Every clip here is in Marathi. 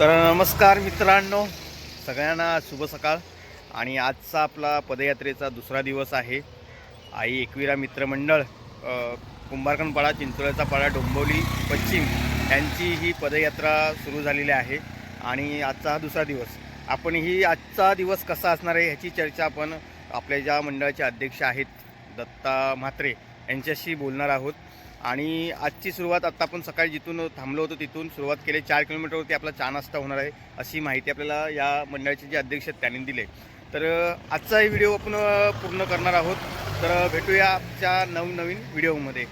तर नमस्कार मित्रांनो. सगळ्यांना शुभ सकाळ. आणि आजचा आपला पदयात्रेचा दुसरा दिवस आहे. आई एकविरा मित्रमंडळ अ, कुंभारकणपाडा चिंचोळ्याचा पाडा डोंबवली पश्चिम यांची ही पदयात्रा सुरू झालेली आहे. आणि आजचा हा दुसरा दिवस. आपण ही आजचा दिवस कसा असणार आहे ह्याची चर्चा आपण आपल्या ज्या मंडळाचे अध्यक्ष आहेत दत्ता म्हात्रे यांच्याशी बोलणार आहोत. आणि आजची सुरुवात आत्ता आपण सकाळी जिथून थांबलो होतो तिथून सुरुवात केली. चार किलोमीटरवरती आपला चहा नाश्ता होणार आहे अशी माहिती आपल्याला या मंडळाचे जे अध्यक्ष आहेत त्यांनी दिले तर आजचा हे व्हिडिओ आपण पूर्ण करणार आहोत. तर भेटूया आजच्या नवनवीन व्हिडिओमध्ये.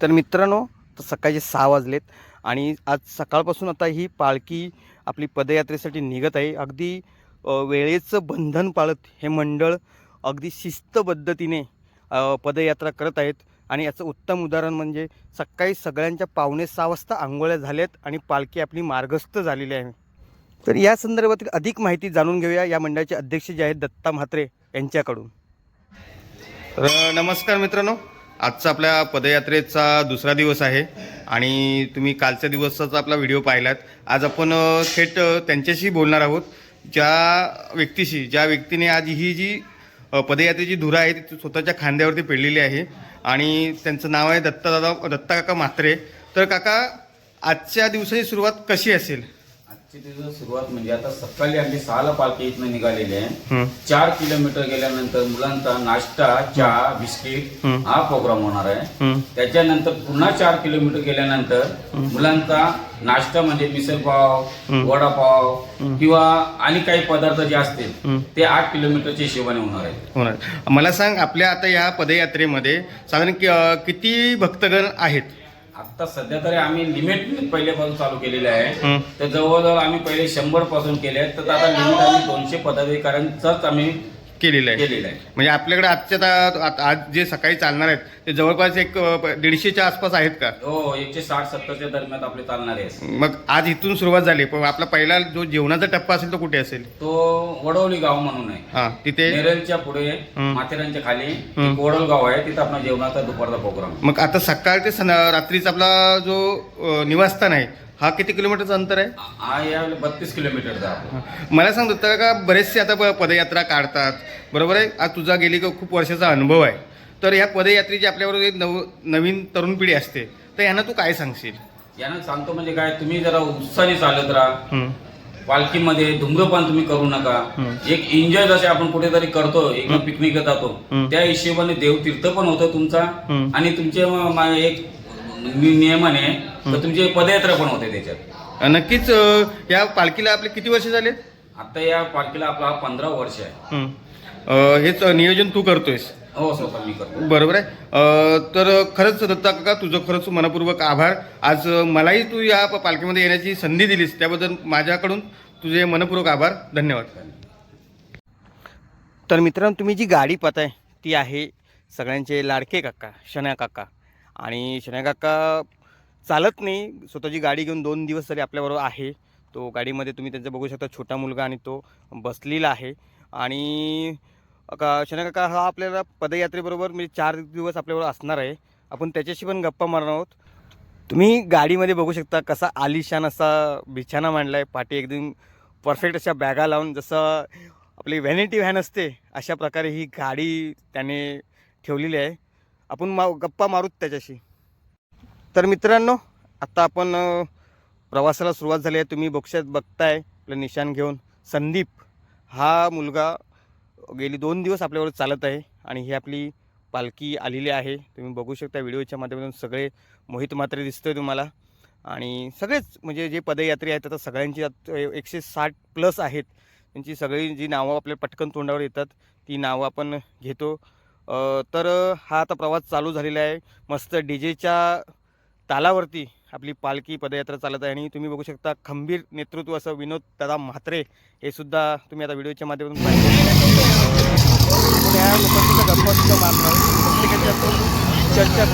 तर मित्रांनो तर सकाळचे सहा वाजलेत आणि आज सकाळपासून आता ही पालखी आपली पदयात्रेसाठी निघत आहे. अगदी वेळेचं बंधन पाळत हे मंडळ अगदी शिस्त पद्धतीने पदयात्रा करत आहेत. आणि याचं उत्तम उदाहरण म्हणजे सकाळी सगळ्यांच्या पावणे सहा वाजता आंघोळ्या झाल्यात आणि पालखी आपली मार्गस्थ झालेली आहे. तर या संदर्भातील अधिक माहिती जाणून घेऊया. या मंडळाचे अध्यक्ष जे आहेत दत्ता म्हात्रे यांच्याकडून. तर नमस्कार मित्रांनो. आजचा आपल्या पदयात्रेचा दुसरा दिवस आहे आणि तुम्ही कालच्या दिवसाचा आपला व्हिडिओ पाहिलात. आज आपण थेट त्यांच्याशी बोलणार आहोत. ज्या व्यक्तीशी ज्या व्यक्तीने आज ही जी पदयात्रेची धुरा आहे ती स्वतःच्या खांद्यावरती पेडलेली आहे. आणि त्यांचं नाव आहे दत्ता दादा दत्ता काका म्हात्रे. तर काका आजच्या दिवसाची सुरुवात कशी असेल? सुरुवात म्हणजे आता सकाळी आमची सहाला पालखी इथनं निघालेली आहे. चार किलोमीटर गेल्यानंतर मुलांचा नाश्ता चहा बिस्किट हं. प्रोग्राम होणार आहे. त्याच्यानंतर पुन्हा चार किलोमीटर गेल्यानंतर मुलांचा नाश्ता म्हणजे मिसळ पाव. वडापाव किंवा आणि काही पदार्थ जे असतील. ते आठ किलोमीटरच्या हिशोबाने होणार आहे. होणार. मला सांग आपल्या आता या पदयात्रेमध्ये साधारण किती भक्तगण आहेत? आता सध्या तरी आम्ही लिमिट पहिल्यापासून चालू केलेले आहे. हं. तर जवळजवळ आम्ही पहिले शंभरपासून केले आहेत. तर आता लिमिट आम्ही दोनशे पदाधिकाऱ्यांचाच आम्ही केलेलं आहे. केलेलं आहे. म्हणजे आपल्याकडे आजच्या ता- आत- आज जे सकाळी चालणार आहेत ते जवळपास एक अ, दीडशेच्या आसपास आहेत का? हो एकशे साठ सत्तरच्या दरम्यान आपले चालणारे आहेत. मग आज इथून सुरुवात झाली पण आपला पहिला जो जेवणाचा टप्पा असेल तो कुठे असेल? तो वडवली गाव म्हणून आहे. हा तिथे? नेरलच्या पुढे. माथेरानच्या खाली वडोल गाव आहे तिथं आपला जेवणाचा दुपारचा प्रोग्राम. मग आता सकाळ ते रात्रीचा आपला जो अ, निवासस्थान आहे हा किती किलोमीटरचं अंतर आहे? हा या बत्तीस किलोमीटरचा आहे. मला सांग दत्ता का बरेचसे आता प- पदयात्रा काढतात. बरोबर आहे? आज तुझा गेली का खूप वर्षाचा अनुभव आहे. तर या पदयात्रेची आपल्याबरोबर एक नव नवीन तरुण पिढी असते. तर यांना तू काय सांगशील? यानं सांगतो म्हणजे काय तुम्ही जरा उत्साही चालत राहा. हं, पालखीमध्ये धुम्रपान तुम्ही करू नका. एक एन्जॉय जसे आपण कुठेतरी करतो एक हं. पिकनिक जातो. त्या हिशोबाने देवतीर्थ पण होतं तुमचा. आणि तुमचे म- मा- एक नि- नियमाने तर तुमची पदयात्रा पण होते त्याच्यात. नक्कीच अ, या पालखीला आपले किती वर्ष झाले आता या पालखीला आपला हा पंधरा वर्ष आहे. हं. अ, हेच नियोजन तू करतोयस? हो स्वतः मी करतो. बरोबर आहे. अ, तर खरंच दत्ता काका तुझं खरंच मनपूर्वक आभार. आज मलाही तू या प- पालखीमध्ये येण्याची संधी दिलीस. त्याबद्दल माझ्याकडून तुझे मनपूर्वक आभार. धन्यवाद. तर मित्रांनो तुम्ही जी गाडी पाहताय ती आहे सगळ्यांचे लाडके काका शण्या काका. आणि शण्या काका चालत नाही. स्वतःची गाडी घेऊन दोन दिवस तरी आपल्याबरोबर आहे. तो गाडीमध्ये तुम्ही त्यांचं बघू शकता छोटा मुलगा आणि तो बसलेला आहे. आणि का शण्या हा आपल्याला पदयात्रेबरोबर म्हणजे चार दिवस आपल्याबरोबर असणार आहे. आपण त्याच्याशी पण गप्पा मारणार आहोत. तुम्ही गाडीमध्ये बघू शकता कसा आलिशान असा बिछाना मांडला आहे पाठी एकदम परफेक्ट अशा बॅगा लावून जसं आपली व्हॅनिटी व्हॅन असते अशा प्रकारे ही गाडी त्याने ठेवलेली आहे. आपण मा गप्पा मारूत त्याच्याशी. तर मित्रांनो आत्ता आपण प्रवासाला सुरुवात झाली आहे. तुम्ही बक्षात बघताय आपलं निशाण घेऊन. संदीप हा मुलगा गेली दोन दिवस आपल्याबरोबर चालत आहे आणि ही आपली पालखी आलेली आहे. तुम्ही बघू शकता व्हिडिओच्या माध्यमातून सगळे मोहित मात्रे दिसतोय तुम्हाला. आणि सगळेच म्हणजे जे पदयात्री आहेत आता सगळ्यांची एकशे साठ प्लस आहेत. त्यांची सगळी जी नावं आपल्या पटकन तोंडावर येतात ती नावं आपण घेतो. तर हा आता प्रवास चालू झालेला आहे. मस्त डी जेच्या तालावरती आपली पालखी पदयात्रा चालत आहे आणि तुम्ही बघू शकता खंबीर नेतृत्व असं विनोद दादा म्हात्रे हे सुद्धा तुम्ही आता व्हिडिओच्या माध्यमातून पाहिजे आपण या गप्पा सुद्धा मारणार चर्चा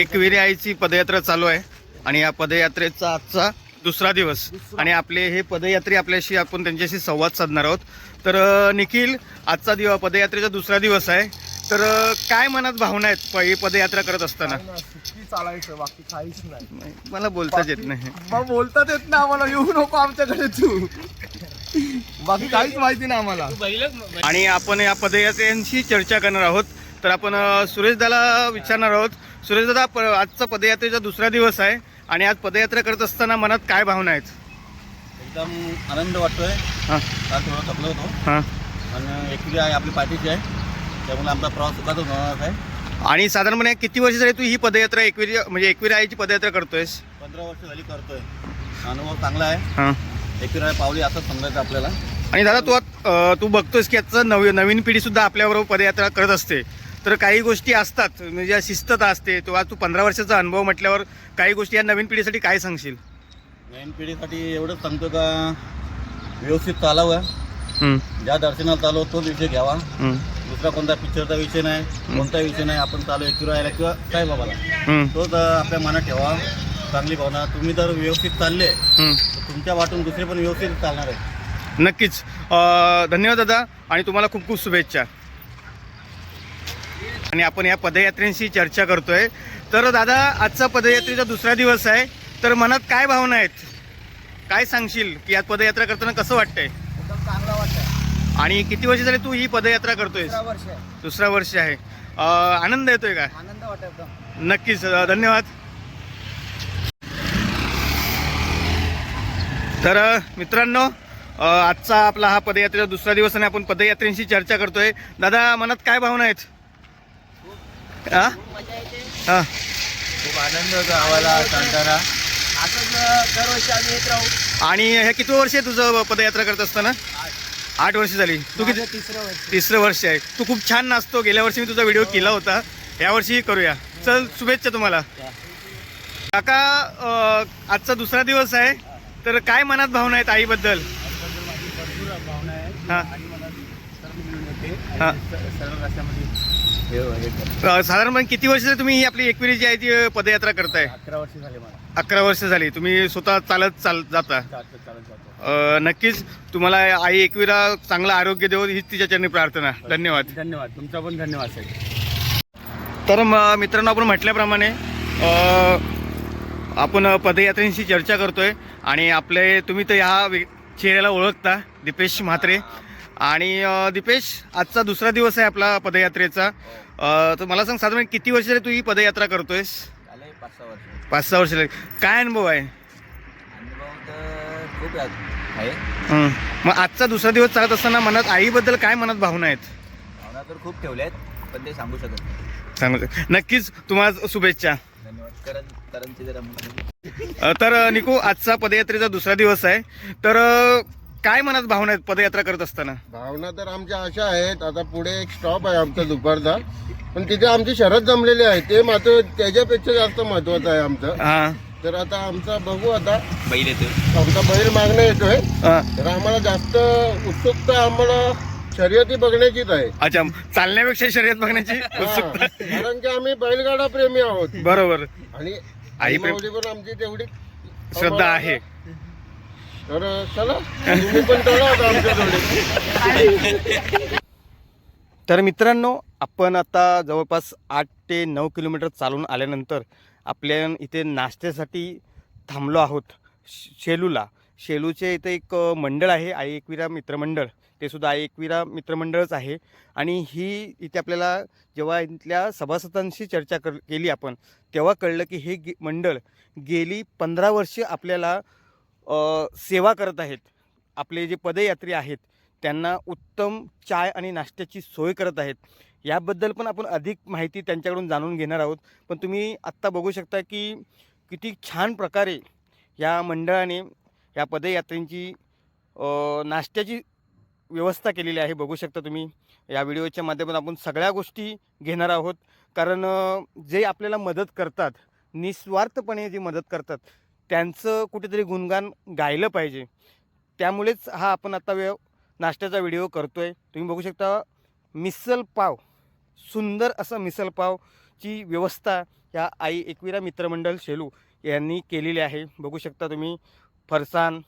एकविरी आईची पदयात्रा चालू आहे आणि या पदयात्रेचा आजचा दुसरा दिवस. आणि आपले हे पदयात्री आपल्याशी आपण त्यांच्याशी संवाद साधणार आहोत. तर निखिल आजचा दिवस पदयात्रेचा दुसरा दिवस आहे. तर काय मनात भावना आहेत? प- ही पदयात्रा करत असताना? काही नाही, सुट्टी चालायचं बाकी काहीच नाही. मला बोलताच येत नाही. मग बोलतात येत ना आम्हाला येऊ नको आमच्याकडे तू. बाकी काहीच माहिती नाही आम्हाला. आणि आपण या पदयात्रेंशी चर्चा करणार आहोत. तर आपण अ, सुरेशदाला विचारणार आहोत. सुरेशदादा प आजचा पदयात्रेचा दुसरा दिवस आहे आणि आज पदयात्रा करत असताना मनात काय भावना आहेत? एकदम आनंद वाटतोय. हां. काल थोडं थकलो होतो. हां. आणि आहे आपली पाठीची आहे. त्यामुळे आमचा प्रवास सुखाचा होणार आहे आणि साधारणपणे किती वर्ष झाली तू ही पदयात्रा एकविरी म्हणजे एकविरी आईची पदयात्रा करतोयस? पंधरा वर्ष झाली करतोय. अनुभव चांगला आहे. हां. एकविरा पावली असंच समजायचं आपल्याला. आणि दादा तू आत- अ, तू बघतोस की आजचं नवी नवीन पिढी सुद्धा आपल्याबरोबर पदयात्रा करत असते. तर काही गोष्टी असतात म्हणजे शिस्तता असते तो आज तू पंधरा वर्षाचा अनुभव म्हटल्यावर काही गोष्टी या नवीन पिढीसाठी काय सांगशील? नवीन पिढीसाठी एवढंच सांगतो का व्यवस्थित चालावं. ज्या दर्शनाला चालव तोच विषय घ्यावा. दुसरा कोणता पिक्चरचा विषय नाही कोणताही विषय नाही आपण चालू एकविरा यायला किंवा काय बाबाला. तोच अं, आपल्या मनात ठेवा. चांगली भावना. तुम्ही जर व्यवस्थित चालले. तर तुमच्या वाटून दुसरे पण व्यवस्थित चालणार आहे नक्कीच. धन्यवाद दादा आणि तुम्हाला खूप खूप शुभेच्छा. आणि आपण या पदयात्रेंशी चर्चा करतोय. तर दादा आजचा पदयात्रेचा दुसरा दिवस आहे. तर मनात काय भावना आहेत? काय सांगशील की आज पदयात्रा करताना कसं वाटतंय? आणि किती वर्ष झाली तू ही पदयात्रा करतोय दुसरा वर्ष आहे. दुसरा वर्ष आहे. अ, आनंद येतोय का? आनंद वाटत नक्कीच अ, धन्यवाद. तर अ, मित्रांनो अ, आजचा आपला हा पदयात्रेचा दुसरा दिवस आणि आपण पदयात्रेंशी चर्चा करतोय. दादा मनात काय भावना आहेत? हा? हा. खूप आनंद होतो आम्हाला सांगताना. असंच दरवर्षी आम्ही येत राहू. आणि हे किती वर्ष आहे तुझं पदयात्रा करत असताना? आठ वर्ष झाली. तू किती तिसरं वर्ष. तिसरं वर्ष आहे. तू खूप छान नाचतो. गेल्या वर्षी मी तुझा व्हिडिओ केला होता. यावर्षी करूया. चल शुभेच्छा तुम्हाला. काका आजचा दुसरा दिवस आहे. तर काय मनात भावना आहेत आईबद्दल? हा. हा. साधारणपणे किती वर्ष झाली तुम्ही ही आपली एकविरी जी आहे ती पदयात्रा करताय? अकरा वर्ष झाले मला. अकरा वर्ष झाली. तुम्ही स्वतः चालत चाल जाता? चालत चालत जातो अ, नक्कीच तुम्हाला आई एकविरा चांगलं आरोग्य देऊ हीच तिच्या चरणी प्रार्थना. धन्यवाद. धन्यवाद. तुमचा पण धन्यवाद साहेब. तर म- मित्रांनो आपण म्हटल्याप्रमाणे अ, आपण पदयात्रेंशी चर्चा करतोय आणि आपले तुम्ही तर ह्या वे- चेहऱ्याला ओळखता दीपेश म्हात्रे. आणि दीपेश आजचा दुसरा दिवस आहे आपला पदयात्रेचा. तर मला सांग साधारण किती वर्ष तू ही पदयात्रा करतोयस? पाच सहा वर्ष. काय अनुभव आहे? खूप. मग आजचा दुसरा दिवस चालत असताना मनात आईबद्दल काय मनात भावना आहेत? भावना तर खूप ठेवल्या आहेत पण ते सांगू शकत नाही. सांगू नक्कीच तुम्हाला शुभेच्छा. धन्यवाद. तर निकू आजचा पदयात्रेचा दुसरा दिवस आहे. तर काय मनात भावना आहेत पदयात्रा करत असताना? भावना तर आमच्या अशा आहेत. आता पुढे एक स्टॉप आहे आमचा दुपारचा. पण तिथे आमची शरद जमलेली आहे. ते मात्र त्याच्यापेक्षा जास्त महत्वाचं आहे आमचं. हा. तर आता आमचा बघू आता. बैल येतो आमचा बैल मागणं येतोय. हा. तर आम्हाला जास्त उत्सुकता आम्हाला शर्यती बघण्याचीच आहे. अच्छा चालण्यापेक्षा शर्यत बघण्याची हा. उत्सुकता. कारण की आम्ही बैलगाडा प्रेमी आहोत. बरोबर. आणि आई आई प्रेम- पण आमची तेवढी श्रद्धा आहे. तर चला तुम्ही पण चला आता तर मित्रांनो आपण आता जवळपास आठ ते नऊ किलोमीटर चालून आल्यानंतर आपल्या इथे नाश्त्यासाठी थांबलो आहोत श- शेलूला. शेलूचे इथे एक मंडळ आहे आई एकविरा मित्रमंडळ ते सुद्धा आई एकविरा मित्रमंडळच आहे. आणि ही इथे आपल्याला जेव्हा इथल्या सभासदांशी चर्चा कर केली आपण तेव्हा कळलं की हे गे मंडळ गेली पंधरा वर्षे आपल्याला सेवा करत आहेत. आपले जे पदयात्री आहेत त्यांना उत्तम चाय आणि नाश्त्याची सोय करत आहेत. याबद्दल पण आपण अधिक माहिती त्यांच्याकडून जाणून घेणार आहोत. पण तुम्ही आत्ता बघू शकता की किती छान प्रकारे या मंडळाने या पदयात्रेंची नाश्त्याची व्यवस्था केलेली आहे. बघू शकता तुम्ही या व्हिडिओच्या माध्यमातून आपण सगळ्या गोष्टी घेणार आहोत. कारण जे आपल्याला मदत करतात निस्वार्थपणे जी मदत करतात त्यांचं कुठेतरी गुणगान गायलं पाहिजे. त्यामुळेच हा आपण आता व्य नाश्त्याचा व्हिडिओ करतो आहे तुम्ही बघू शकता मिसल पाव सुंदर असं मिसल पावची व्यवस्था ह्या आई एकविरा मित्रमंडळ शेलू यांनी केलेली आहे. बघू शकता तुम्ही फरसाण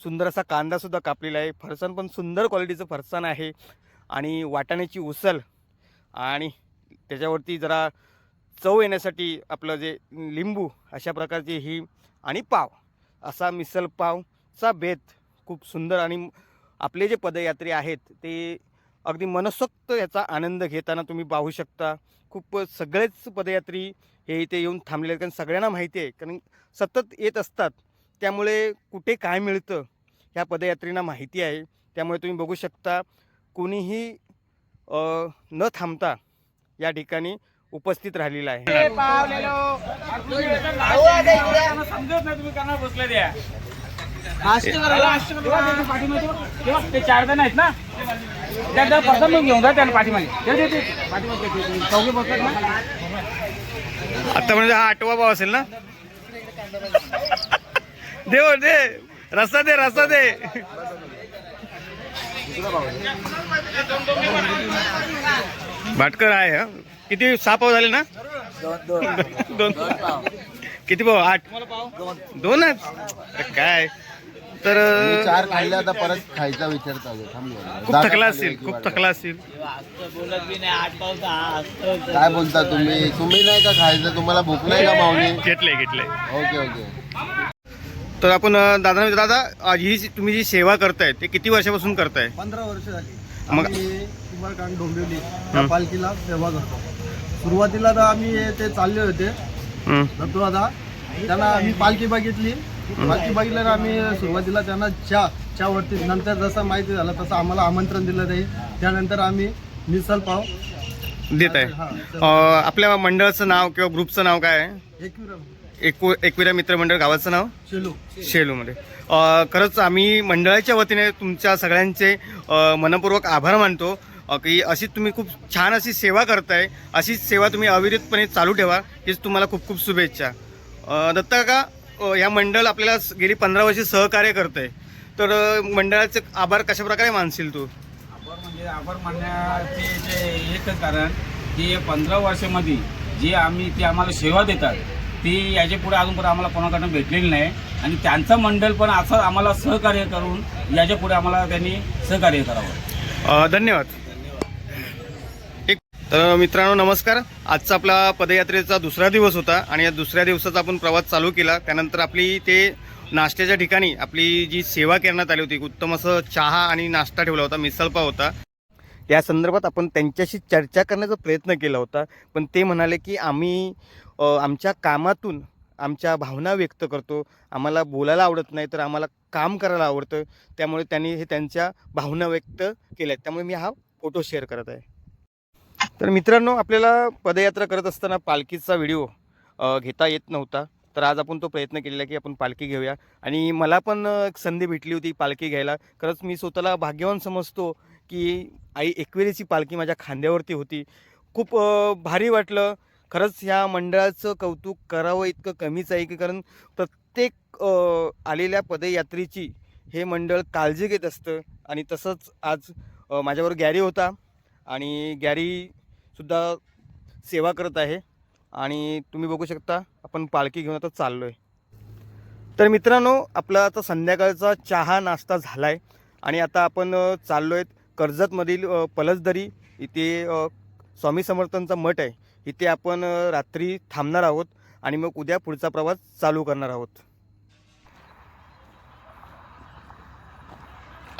सुंदर असा कांदासुद्धा कापलेला आहे. फरसाण पण सुंदर क्वालिटीचं फरसाण आहे. आणि वाटाण्याची उसल आणि त्याच्यावरती जरा चव येण्यासाठी आपलं जे लिंबू अशा प्रकारची ही आणि पाव. असा मिसल पावचा बेत खूप सुंदर आणि आपले जे पदयात्री आहेत ते अगदी मनसोक्त याचा आनंद घेताना तुम्ही पाहू शकता. खूप सगळेच पदयात्री हे इथे येऊन थांबलेले आहेत. कारण सगळ्यांना माहिती आहे कारण सतत येत असतात. त्यामुळे कुठे काय मिळतं ह्या पदयात्रींना माहिती आहे. त्यामुळे तुम्ही बघू शकता कोणीही न थांबता या ठिकाणी उपस्थित राहिलेला आहे. समजत नाही तुम्ही करणार बसले द्या ते चार जण आहेत ना? त्या प्रथम घेऊन जा त्यांना पाठीमागे. चौघे बसतात ना? आता म्हणजे हा आठवा भाव असेल ना? दे हो, दे. रस्ता दे रस्ता दे. भाटकर आहे हा. किती सहा पाव झाले ना? दोन. किती भाव आठ. दोनच? काय? तर चार खाल्ले आता परत खायचा विचार चालू. खूप थकला असेल खूप. थकला असेल. काय बोलता तुम्ही? तुम्ही नाही का खायचं? तुम्हाला भूक नाही का माऊली घेतलंय घेतलंय. Okay okay. तर आपण दादा दादा आज ही जी- तुम्ही जी सेवा करताय ते किती वर्षापासून करताय? पंधरा वर्ष झाली. मग- डोंबिवली पालखीला सेवा करतो. सुरुवातीला तर आम्ही ते चालले होते. दादा त्यांना आम्ही पालखी बघितली. पालखी बघितल्यावर आम्ही सुरुवातीला त्यांना चहा चहा वरती नंतर जसं माहिती झालं तसं आम्हाला आमंत्रण दिलं ते. त्यानंतर आम्ही मिसल पाव. देत आहे. हा, आपल्या मंडळाचं नाव किंवा ग्रुपचं नाव काय आहे? एकविरा. एकू एकविरा मित्रमंडळ गावाचं नाव? शेलू. शेलूमध्ये. खरंच आम्ही मंडळाच्या वतीने तुमच्या सगळ्यांचे मनपूर्वक आभार मानतो. की अशी तुम्ही खूप छान अशी सेवा करताय अशीच सेवा तुम्ही अविरतपणे चालू ठेवा हीच तुम्हाला खूप खूप शुभेच्छा. अ, दत्ता काका अ, या मंडळ आपल्याला गेली पंधरा वर्षे सहकार्य करत आहे तर मंडळाचे आभार कशा प्रकारे मानशील तू? आभार म्हणजे आभार मानण्याचे जे एकच कारण की पंधरा वर्षामध्ये जे आम्ही ते आम्हाला सेवा देतात ती याच्यापुढे अजून पण आम्हाला कोणाकडनं भेटलेली नाही. आणि त्यांचं मंडळ पण असं आम्हाला सहकार्य करून याच्यापुढे आम्हाला त्यांनी सहकार्य करावं. धन्यवाद. एक तर मित्रांनो नमस्कार. आजचा आपला पदयात्रेचा दुसरा दिवस होता आणि या दुसऱ्या दिवसाचा आपण प्रवास चालू केला. त्यानंतर आपली ते नाश्त्याच्या ठिकाणी आपली जी सेवा करण्यात आली होती उत्तम असं चहा आणि नाश्ता ठेवला होता मिसळपाव होता. त्या संदर्भात आपण त्यांच्याशी चर्चा करण्याचा प्रयत्न केला होता. पण ते म्हणाले की आम्ही आमच्या कामातून आमच्या भावना व्यक्त करतो. आम्हाला बोलायला आवडत नाही तर आम्हाला काम करायला आवडतं. त्यामुळे त्यांनी हे त्यांच्या भावना व्यक्त केल्या त्यामुळे मी हा फोटो शेअर करत आहे. तर मित्रांनो आपल्याला पदयात्रा करत असताना पालखीचा व्हिडिओ घेता येत नव्हता. तर आज आपण तो प्रयत्न केलेला की आपण पालखी घेऊया. आणि मला पण एक संधी भेटली होती पालखी घ्यायला. खरंच मी स्वतःला भाग्यवान समजतो की आई एकविरेची पालखी माझ्या खांद्यावरती होती. खूप भारी वाटलं. खरंच ह्या मंडळाचं कौतुक करावं इतकं कमीच आहे की कारण प्रत्येक आलेल्या पदयात्रेची हे मंडळ काळजी घेत असतं. आणि तसंच आज माझ्यावर माझ्याबरोबर गॅरी होता. आणि गॅरी सुद्धा सेवा करत आहे. आणि तुम्ही बघू शकता आपण पालखी घेऊन आता चाललो आहे तर मित्रांनो आपला आता संध्याकाळचा चहा नाश्ता झाला आहे आणि आता आपण चाललो आहेत कर्जतमधील पलसदरी इथे स्वामी समर्थांचा मठ आहे. इथे आपण रात्री थांबणार आहोत आणि मग उद्या पुढचा प्रवास चालू करणार आहोत.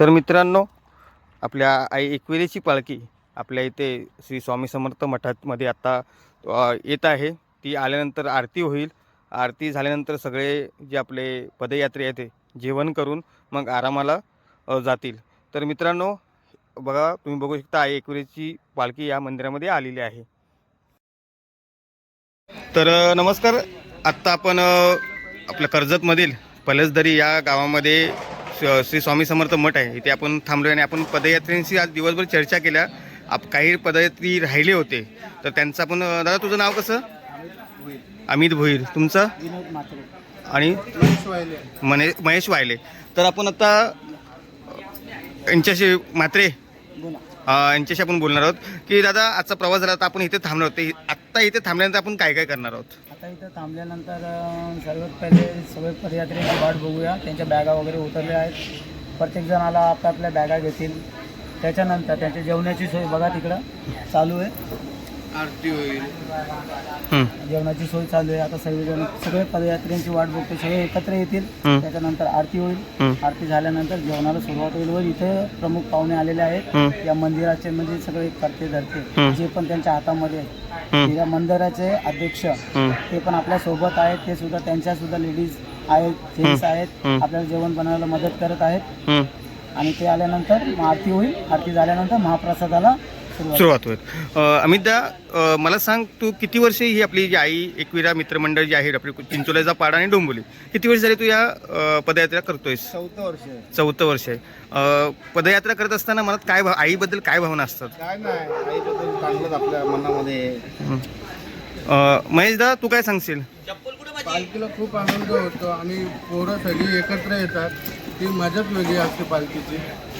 तर मित्रांनो आपल्या आई एकविरेची पालखी आपल्या इथे श्री स्वामी समर्थ मठामध्ये आता येत आहे. ती आल्यानंतर आरती होईल. आरती झाल्यानंतर सगळे जे आपले पदयात्रे आहेत ते जेवण करून मग आरामाला जातील. तर मित्रांनो बघा तुम्ही बघू शकता आई एकविरेची पालखी या मंदिरामध्ये आलेली आहे. तर नमस्कार. आत्ता आपण आपल्या कर्जतमधील पलसदरी या गावामध्ये श्री स्वामी समर्थ मठ आहे. इथे आपण थांबलो आणि आपण पदयात्रेंशी आज दिवसभर चर्चा केल्या. आप काही पदयात्री राहिले होते तर त्यांचं आपण अ, दादा तुझं नाव कसं? अमित भोईर. तुमचं? आणि? मने महेश वायले. तर आपण आता यांच्याशी म्हात्रे अ, यांच्याशी आपण बोलणार आहोत. की दादा आजचा प्रवास झाला तर आपण इथे थांबणार आहोत. आत्ता इथे थांबल्यानंतर आपण काय काय करणार आहोत? आता इथं थांबल्यानंतर सर्वात पहिले सगळे पदयात्रेची वाट बघूया. त्यांच्या बॅगा वगैरे उतरल्या आहेत. प्रत्येक जणाला आपल्या आपल्या बॅगा घेतील. त्याच्यानंतर त्यांच्या जेवणाची सोय बघा तिकडं चालू आहे. हं, जेवणाची सोय चालू आहे. आता सर्वजण सगळे पदयात्र्यांची वाट बघतो सगळे एकत्र येतील. हं. त्याच्यानंतर आरती होईल. हं. आरती झाल्यानंतर जेवणाला सुरुवात होईल. व इथे प्रमुख पाहुणे आलेले आहेत. या मंदिराचे म्हणजे सगळे करते धरते. जे पण त्यांच्या हातामध्ये हं. या मंदिराचे अध्यक्ष. हं. ते पण आपल्यासोबत आहेत. ते सुद्धा त्यांच्या सुद्धा लेडीज आहेत. जेंट्स आहेत. आपल्याला जेवण बनवायला मदत करत आहेत. हं. आणि ते आल्यानंतर मग आरती होईल. आरती झाल्यानंतर महाप्रसादाला सुरुवात. सुरुवात होईल. अमितदा मला सांग तू किती वर्षे ही आपली जी आई एकविरा मित्रमंडळ जी आहे आपली चिंचोल्याचा पाडा आणि डोंबोली किती वर्ष झाली तू या पदयात्रा करतोयस? चौथं वर्ष आहे. चौथं वर्ष आहे. पदयात्रा करत असताना मला काय भाव आईबद्दल काय भावना असतात? काय नाही आईबद्दल चांगलंच आपल्या मनामध्ये महेशदा तू काय सांगशील? पालखीला खूप आनंद होतो आणि पोरं सगळी एकत्र येतात. ती मजाच वेगळी असते पालखीची.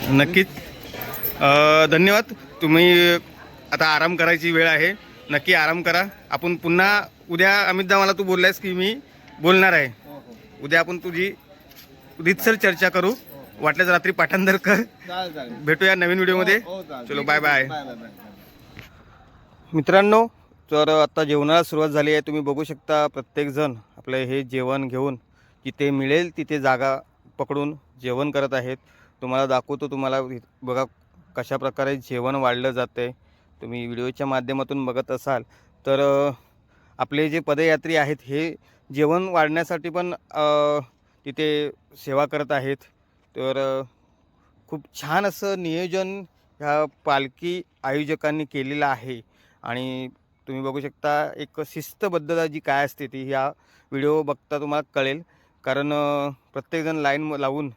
नक्कीच. अ, धन्यवाद. तुम्ही आता आराम करायची वेळ आहे. नक्की आराम करा. आपण पुन्हा उद्या अमितदा मला तू बोललायस की मी बोलणार आहे. उद्या आपण तुझी रितसर चर्चा करू. वाटल्यास रात्री पाठांतर कर. चालेल चालेल भेटूया नवीन व्हिडिओमध्ये. हो चालेल. चलो bye bye bye bye bye मित्रांनो तर आता जेवणाला सुरुवात झाली आहे. तुम्ही बघू शकता प्रत्येकजण आपलं हे जेवण घेऊन जिथे मिळेल तिथे जागा पकडून जेवण करत आहेत. तुम्हाला दाखवतो तुम्हाला बघा कशा प्रकारे जेवण वाढलं जातं आहे तुम्ही व्हिडिओच्या माध्यमातून बघत असाल तर आपले जे पदयात्री आहेत हे जेवण वाढण्यासाठी पण तिथे सेवा करत आहेत. तर खूप छान असं नियोजन ह्या पालखी आयोजकांनी केलेलं आहे. आणि तुम्ही बघू शकता एक शिस्तबद्धता जी काय असते ती ह्या व्हिडिओ बघता तुम्हाला कळेल. कारण प्रत्येकजण लाईन लावून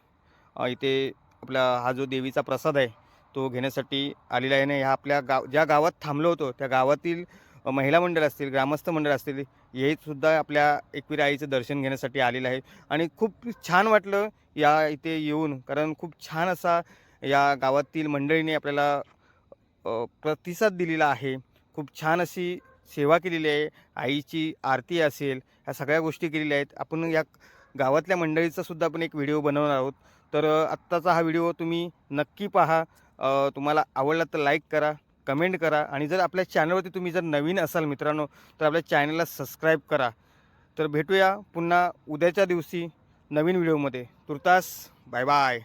इथे आपला हा जो देवीचा प्रसाद आहे तो घेण्यासाठी आलेला आहे आणि ह्या आपल्या गाव ज्या गावात थांबलो होतो त्या गावातील महिला मंडळ असतील ग्रामस्थ मंडळ असतील हे सुद्धा आपल्या एकवीर आईचं दर्शन घेण्यासाठी आलेलं आहे. आणि खूप छान वाटलं या इथे येऊन कारण खूप छान असा या गावातील मंडळीने आपल्याला प्रतिसाद दिलेला आहे. खूप छान अशी सेवा केलेली आहे. आईची आरती असेल ह्या सगळ्या गोष्टी केलेल्या आहेत. आपण या गावातल्या मंडळीचा सुद्धा आपण एक व्हिडिओ बनवणार आहोत. तर आत्ताचा हा व्हिडिओ तुम्ही नक्की पहा. तुम्हाला आवडला तर लाईक करा कमेंट करा आणि जर आपल्या चॅनलवरती तुम्ही जर नवीन असाल मित्रांनो तर आपल्या चॅनलला सबस्क्राईब करा. तर भेटूया पुन्हा उद्याच्या दिवशी नवीन व्हिडिओमध्ये. तुर्तास बाय बाय.